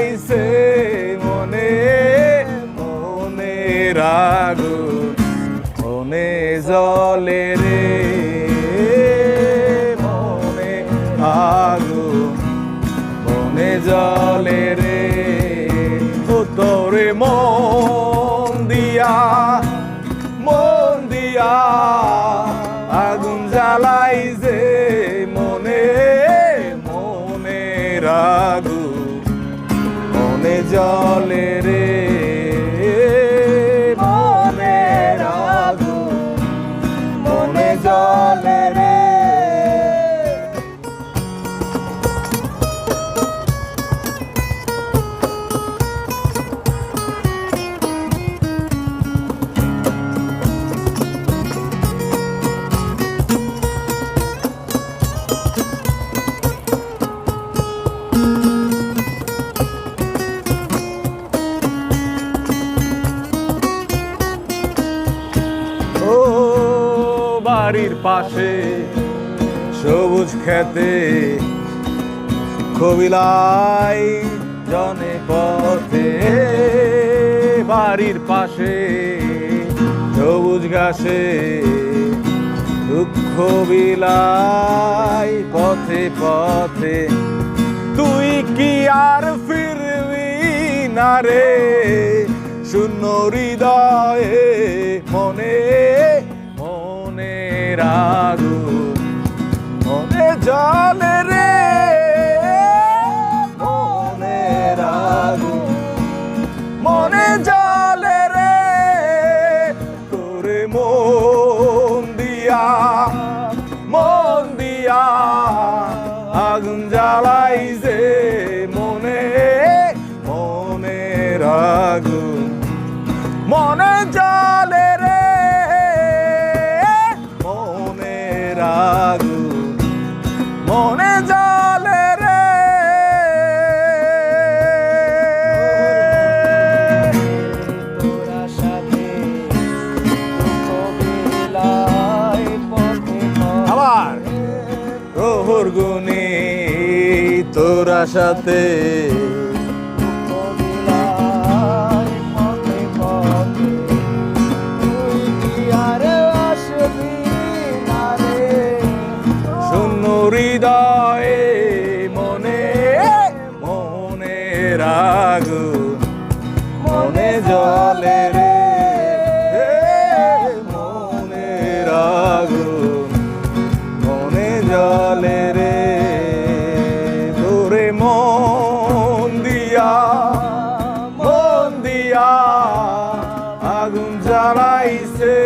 জ্বালাইছে মনে মনে আগুন মনে জলে রে মনে আগুন মনে বাড়ির পাশে সবুজ খেতে কবিলাই জনে পথে। বাড়ির পাশে সবুজ ঘাসে দুঃখ বিলাই পথে পথে। তুই কি আর ফিরবি না রে? শূন্য হৃদয়ে মনে রাগু। মনে জলে রে, মনে রাগু। মনে জলে রে, তোরে মন দিয়া মন দিয়া আগুন জ্বালাই যে মনে মনে আগুন মনে গুনে তোরা সাথে হৃদয়ে মনে মনে রাগু মন দিয়া মন দিয়া আগুন জ্বালাইছে